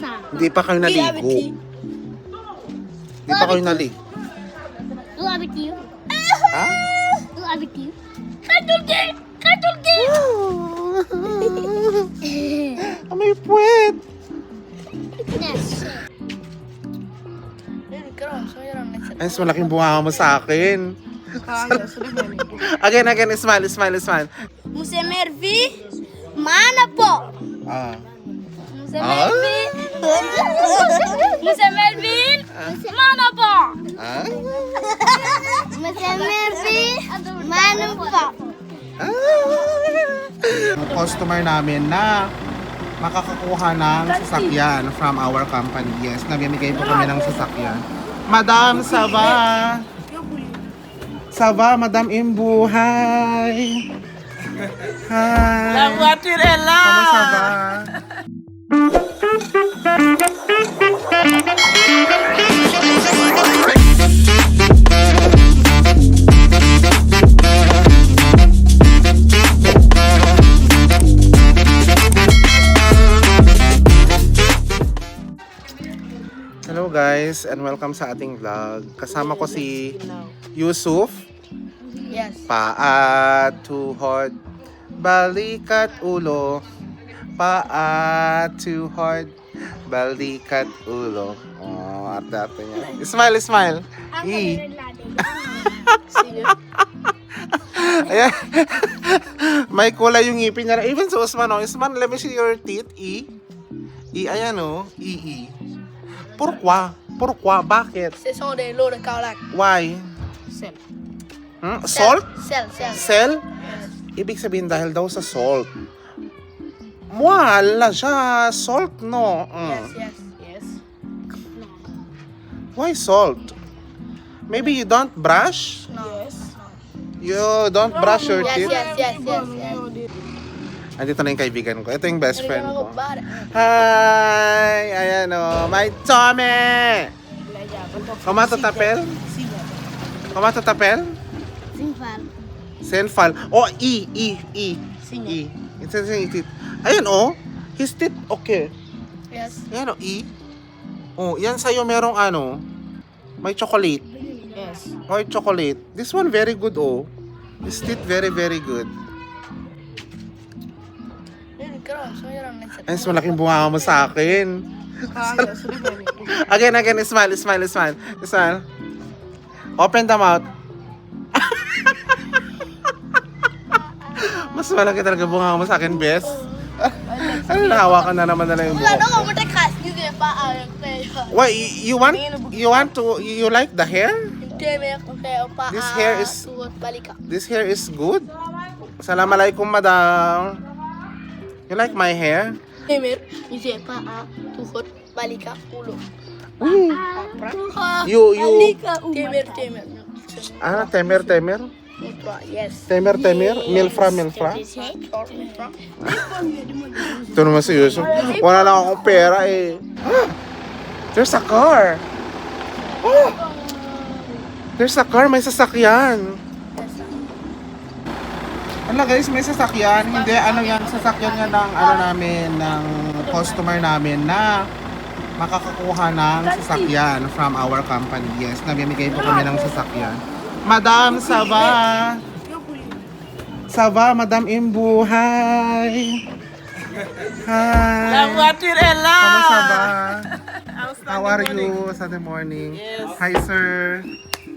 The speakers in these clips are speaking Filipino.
na. Hindi pa kayo naligo. Hindi pa kayo naligo. Love it you. Ha? Love it you. Katulke! Katulke! Ah, may puwet. Yes. Ay, malaking bunga mo sa akin. Again, again, smile, smile, smile. Muse Mervi, mana po? Ah. Muse Ah? Muse Melvin, mana po? Ah? Muse Melvin, mana po? Customer namin na makakakuha ng sasakyan from our company. Yes, nabibigay po kami ng sasakyan. Madam Saba! Saba, Madam Imbuhay! Hi! La voiture est là. Kamusta ba? Hello guys and welcome sa ating vlog. Kasama ko si Yusuf. Yes. Paat, tuhod, balikat ulo. Paat, tuhod, balikat ulo. Oh, arte-arte niya. Smile, smile. E. Ayan. May kulay yung ngipin niya. Even sa Usman, oh. Usman, let me see your teeth. E. E, ayan oh. E, E. Pourquoi? Pourquoi? Bakit? Ce sont des lots de Kaolack. Why? Sel. Hmm? Salt? Sel, sel. Cell? Ibig sabihin dahil daw sa salt. Wala siya. Salt, no? Mm. Yes, yes, yes. Why salt? Maybe you don't brush? No. Yes. You don't brush your Yes, teeth? yes, yes, yes, yes. Andito na yung kaibigan ko. Ito yung best friend ko. Hi! Ayan o. My Tommy! Kumato tapel? Kumato tapel? Sinfal. Senfal. Oh, E, E, E. E. It's a teeth. Ayan o. His teeth, okay. Yes. Ayan o, E. Oh, yan sa'yo merong ano. May chocolate. Yes. May chocolate. This one very good oh. His teeth very, very good. Ay, mas malaking bunga mo sa akin. Again, again, smile, smile, smile. Smile. Open the mouth. Mas malaki talaga bunga mo sa akin, bes. Ano, nahawakan na naman nila yung Wala buhok. na ako matakas. Hindi pa ang kaya. Why, you, you want, you want to, you like the hair? Hindi may ako kaya pa. This hair is- balik ka. This hair is good. Assalamualaikum, madam. You like my hair? Temer. Hindi pa Tuwot balik ka. Ulo. Pra. You, you, Temer, temer. ah, temer, temer. Yes. Temer, temer. Milfra, milfra. Ito naman si Yusuf. Wala lang akong pera eh. There's a car. Oh! There's a car, may sasakyan. Ano guys, may sasakyan. Hindi, ano yan, sasakyan yan ng ano namin, ng customer namin na makakakuha ng sasakyan from our company. Yes, nabibigay po kami ng sasakyan. Madam Saba! Saba, Madam Imbuhay! Hi! La voiture est là. Kamusta ba? How are you? Sunday morning. Yes. Hi, sir.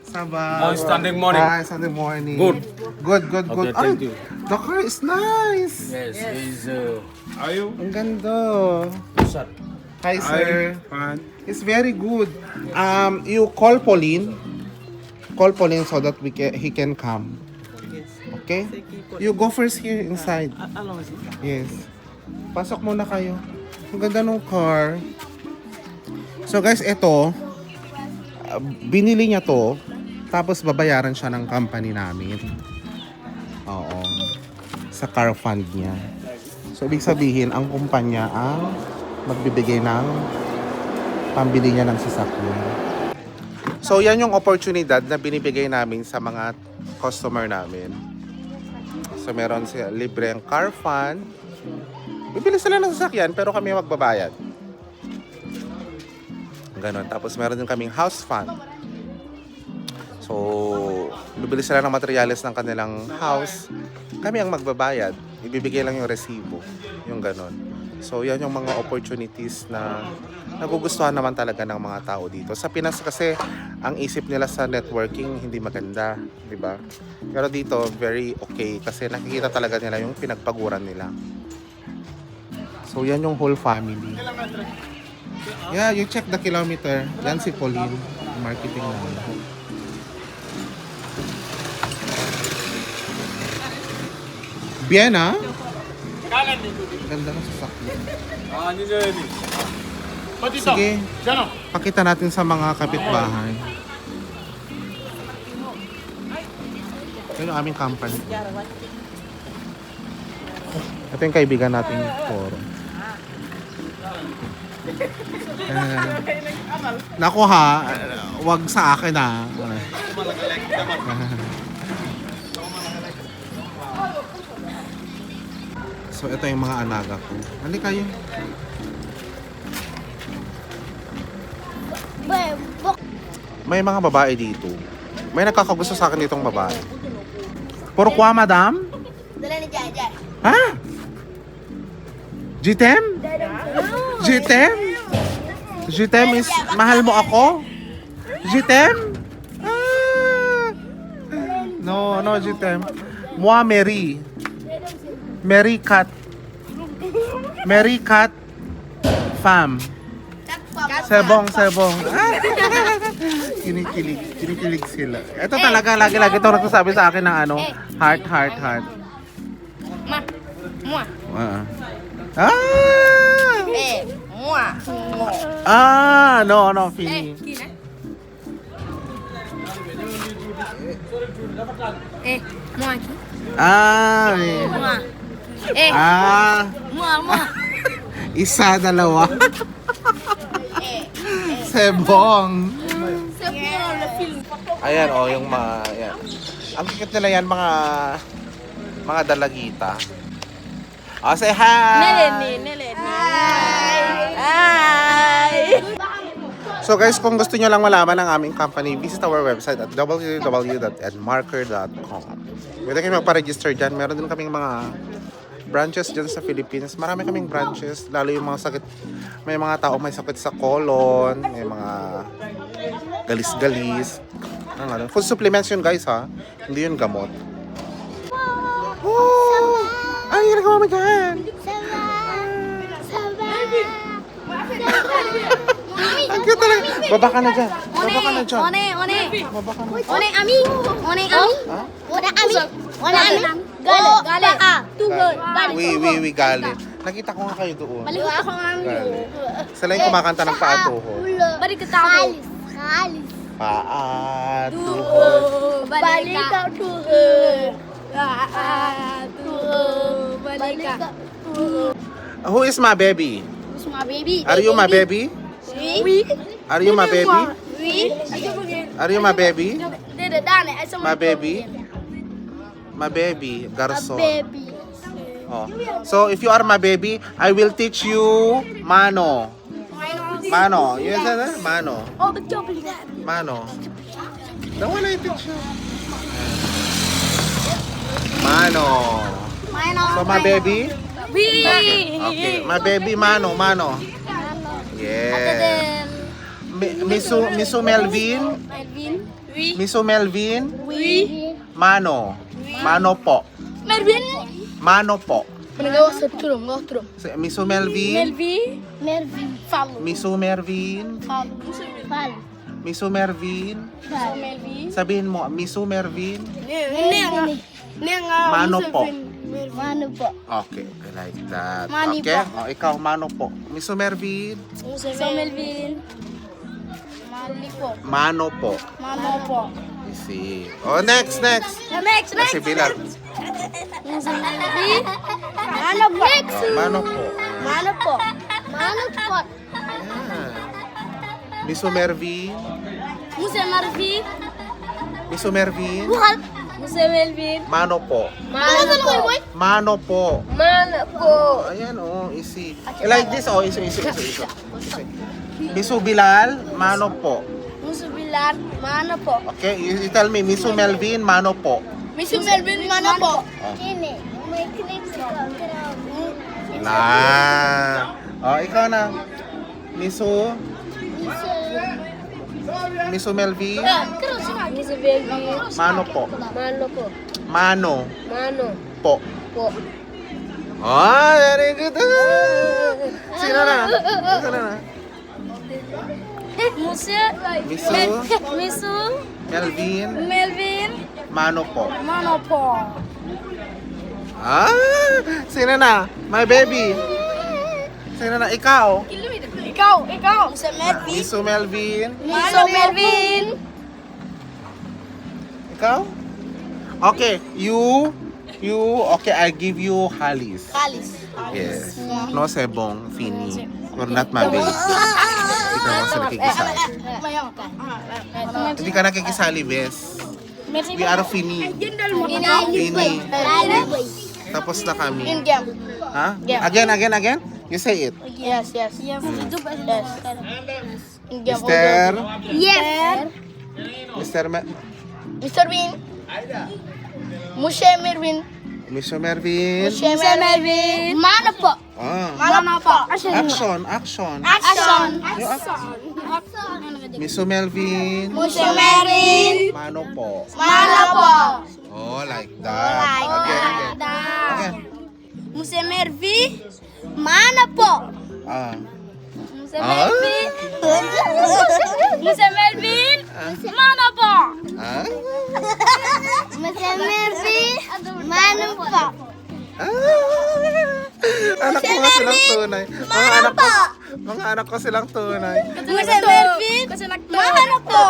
Saba. Oh, Sunday morning. Hi, Sunday morning. Good. Good, good, good. Okay, thank you. The car is nice. Yes, he's uh, Are you? Ang ganda. Sir. Hi, sir. Fine. It's very good. Um, you call Pauline. Call Pauline so that we can, he can come. Okay? You go first here inside. Yes. Pasok muna kayo. Ang ganda ng car. So guys, ito, uh, binili niya to, tapos babayaran siya ng company namin. Oo. Sa car fund niya. So, ibig sabihin, ang kumpanya ang magbibigay ng pambili niya ng sasakyan. So, yan yung oportunidad na binibigay namin sa mga customer namin. So, meron sila libre ang car fund. Bibili sila ng sasakyan, pero kami magbabayad. Ganon. Tapos meron din kaming house fund. So, bibili sila ng materyales ng kanilang house. Kami ang magbabayad. Ibibigay lang yung resibo. Yung ganon. So, yan yung mga opportunities na nagugustuhan naman talaga ng mga tao dito. Sa Pinas kasi, ang isip nila sa networking hindi maganda, di ba? Pero dito, very okay kasi nakikita talaga nila yung pinagpaguran nila. So, yan yung whole family. Yeah, you check the kilometer. Yan si Pauline, marketing namin. Bien, ah? Ganda ng sasakyan. Ah, ni ni. Sige, pakita natin sa mga kapitbahay. Ito yung aming company. Ito yung kaibigan nating forum. Uh, naku ha, wag sa akin ha. so ito yung mga alaga ko. Be, bok. May mga babae dito. May nagkakagusto sa akin ditong babae. Pourquoi, madam? Dala ni Jai Ha? Jitem? Jitem? Jitem is mahal mo ako? Jitem? Ah. No, no, Jitem. Moi, Mary. Mary Cat. Mary Cat. Fam. Sebong, sebong. Ah. kinikilig, kinikilig sila. Ito talaga, lagi-lagi ito nagsasabi sa akin ng ano, heart, heart, heart. Ma. Mua. Ah. Ah! Eh. Mua. Mua. Ah, no, no, Fini. Eh. Mua aqui. Ah, eh. Mua. Eh. ah, mua. isa, dalawa. Sebong. Filho, filho. Ayan, oh, yung mga, ayan. Ang kikit nila yan, mga, mga dalagita. Oh, say hi! Nele, nele, Hi. So guys, kung gusto nyo lang malaman ang aming company, visit our website at www.edmarker.com. Pwede kayo magpa-register dyan. Meron din kaming mga branches dyan sa Philippines. Marami kaming branches, lalo yung mga sakit. May mga tao may sakit sa colon, may mga galis-galis. Ang ano. Food supplements yun guys ha. Hindi yun gamot. Oh! Ay, ginagawa mo dyan! Ang cute talaga. Baba ka na dyan. One, one. Na. One ami. One ami. Wala ami. Wala ami. Gale, gale. Ah, tuhod. Wi, wi, wi, galit. Nakita ko nga kayo doon. Balik ako ng ami. Galit. Sila yung kumakanta ng paatuhod. Balik ka tao. Kalis. Paatuhod. Balik ka tuhod. Ah, tuhod. Balik ka. Who is my baby? Who's my baby? Are you my baby? Oui. Are you my baby? Oui. Are you my baby? My baby? My baby, garson. Baby. Oh. So if you are my baby, I will teach you mano. Mano. You said that? Mano. Oh, betul beli dah. Mano. The one I teach you. Mano. Main So my baby? Oui. Okay. My baby Mano, Mano. Yeah. Mi- Misu Misu Melvin, Melvin. Oui. Misu Melvin, Oui. Mano. Mano po. Melvin. Mano po. Wasap turun, gak turun. Si- Misu Melvin, Melvin. Mervin. Falo. Misu Mervin, Falo. Fal. Misu Mervin. Fal. Melvin. Sabihin mo, Misu Mervin. Ini yang Mano po. Mano po. Okay, I like that. Mani Okay, po. oh, ikaw, Mano po. Misu Mervin, So Melvin. Mali po. Mano po. Mano po. I see. Oh, next, next. Next, next. Musa Melvin. Mano po. Next. Oh, Mano po. Mano po. Mano po. Ah. Misu Mervin. Musa Melvin. Misu Mervin. Bukan. Monsieur Melvin. Mano po. Mano po. Mano po. Mano po. Ayan, oh, easy. Eh, Like this, oh, easy, easy, easy, easy. easy. Misu Bilal, mano po. Musu Bilar. Mano po. Okay, you, you tell me, Misu Melvin, mano po. Mr. Melvin, mana po? Clips ko. Na. Oh, ikaw na. Misu, Misu Melvin, Musu Melvin. mano po. Mano po. Mano Mano po. po. Oh, very good. Ah. Sino na? Sino na? Musu. Misu, Misu. Melvin, Melvin. mano po. Mano po. Ah, sino na? My baby. Sino na? Ikaw? Ikaw, ikaw. Musu Misu Melvin. Musu Melvin. Ikaw? Okay, you, you, okay, I give you Halis. Kalis. Yes. No sebong, Fini. You're not my baby. Ikaw ang sa nakikisali. Hindi ka nakikisali, Bes. We are Fini. Fini. Tapos na In kami. game. Ha? Again, again, again? You say it. Yes, yes. Yes. Mr. Yes. Mr. Me- Mr. Win. Mushe Mervin. Mr. Mervin. Mushe Mervin. Mana po? Ah. Mana po? Action, action. Action. Yung ac- Miso Melvin. Mushe Mervin. Mano po. Mana po? Oh, like that. Again, again. Again. Mushe Mervin. Mana po? Ah. Musu Ah. Melvin. Musu Melvin. Mana po? Ah. Mushe Mervin. Mana po? Ah. Anak ko nga silang tunay. Mga anak ko, mga anak ko silang tunay. Mushe Mervin. Mana po?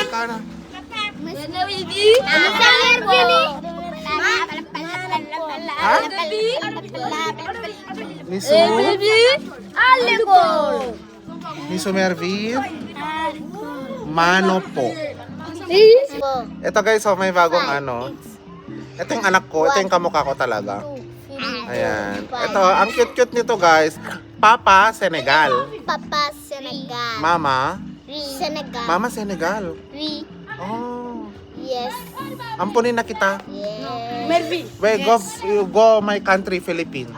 Ikaw na. Mushe Mervin. Ha? Miso? Ale po. Mervin? Mano po. Ito guys, oh, may bagong ano. Ito yung anak ko. Ito yung kamukha ko talaga. Ayan. Ito, ang cute-cute nito guys. Papa, Senegal. Papa Senegal. Mama, Senegal. Mama Senegal. We. Oh. Yes. Ampunin na kita. Yes. Melvin. Wait, go, you go my country, Philippines.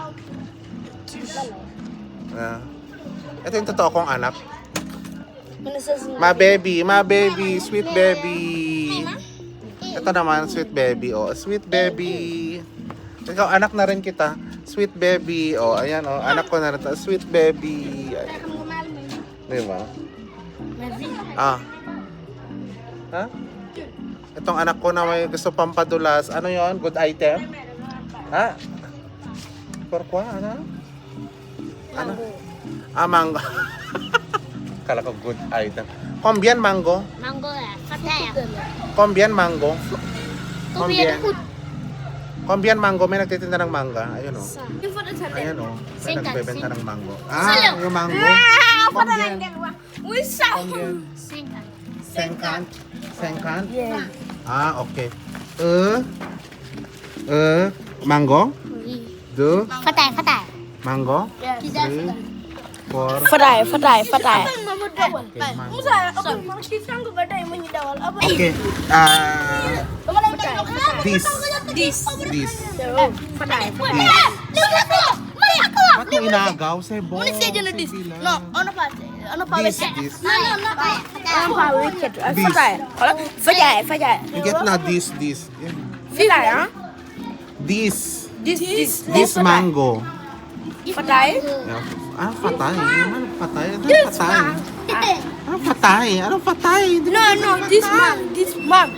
Ah. Ito yung totoo kong anak. My baby, my baby, sweet baby. Ito naman, sweet baby. Oh, sweet baby. Ikaw, anak na rin kita. Sweet baby. Oh, ayan, oh. Anak ko na rin. to. Sweet baby. Ayan. Di ba? Ah. Ha? Itong anak ko na may gusto pampadulas. Ano yon Good item? Ha? Porkwa? Ano? Ano? Ah, mango. Kala ko good item. Combien mango? Mango ya. Kataya. Combien mango? Combien? Combien mango? May nagtitinda ng manga. Ayun o. Ayun o. Oh. May nagbebenta ng mango. Ah, yung mango. Combien? Combien? Sengkant? Sengkant? Ah, okay. Uh, uh, mango? Do? Fatay, fatay. Mango? Three, four, Fatay, fatay, fatay. okay. Ah, this. This. This. Fatay. Ba't mo inagaw? Sebo. Muna siya dyan na dis. No, ano pa? Ano pa? This, this. No, no, no. This. Get na this, this. Ha? This. This, this. This mango. Yeah. Ah, patay. Ano patay? Ano patay? Ano patay? Ano patay? No, no. This man. This man.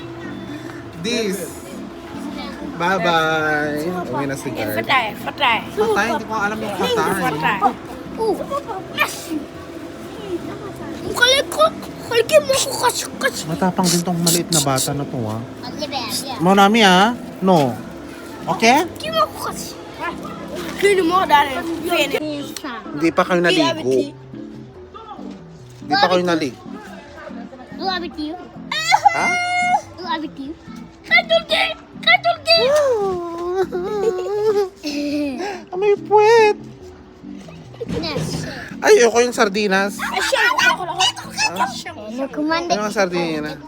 This. Bye-bye. Uwi na si Guard. Fatay, fatay. Patay, hindi ko alam yung patay. Fatay. Kaliko. Kaliki mo ko kasi kasi. Matapang din tong maliit na bata na to, ha? Monami, ha? No. Okay? Kimo ko kasi. Kini mo dare. Hindi pa kayo naligo. Hindi pa kayo naligo. Do I with you? Ha? Do mango avec you. Katulke! Katulke! May puwet. Ay, ayoko yung sardinas. No kumanda. Ano yung sardinas?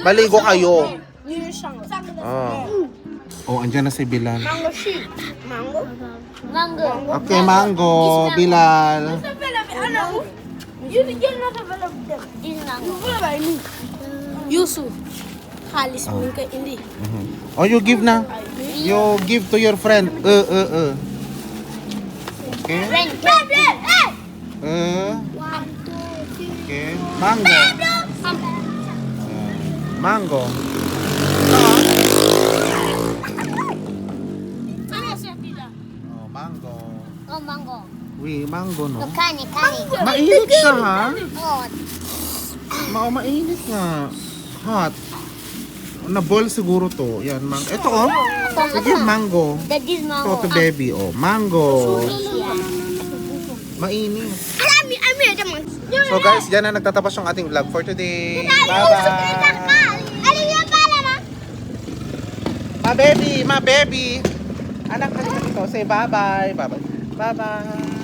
Baligo kayo. Oh. Oh, andyan na si Bilal. Mango. Okay, mango, Bilal. This mango. Yusuf. Halis mo kay hindi. Mhm. Oh, you give na. You give to your friend. Uh, uh, uh. Okay. Friend. Friend. Friend. Uh, One, two, three. okay. Mango. Uh, mango. Oh, mango. Uy, mango, no? No, kani, kani. Mainit siya, ha? Oh, Ma mainit nga. Hot. Na-boil siguro to. Yan, mango. Ito, oh. Sige, mango. that is mango. Ito, to baby, oh. Mango. Mainit. Ami, ami, ada man. So guys, dyan na nagtatapos yung ating vlog for today. Bye-bye! Ano? Ma baby, ma baby. Anak, halika dito. Say bye-bye. Bye-bye. Bye-bye.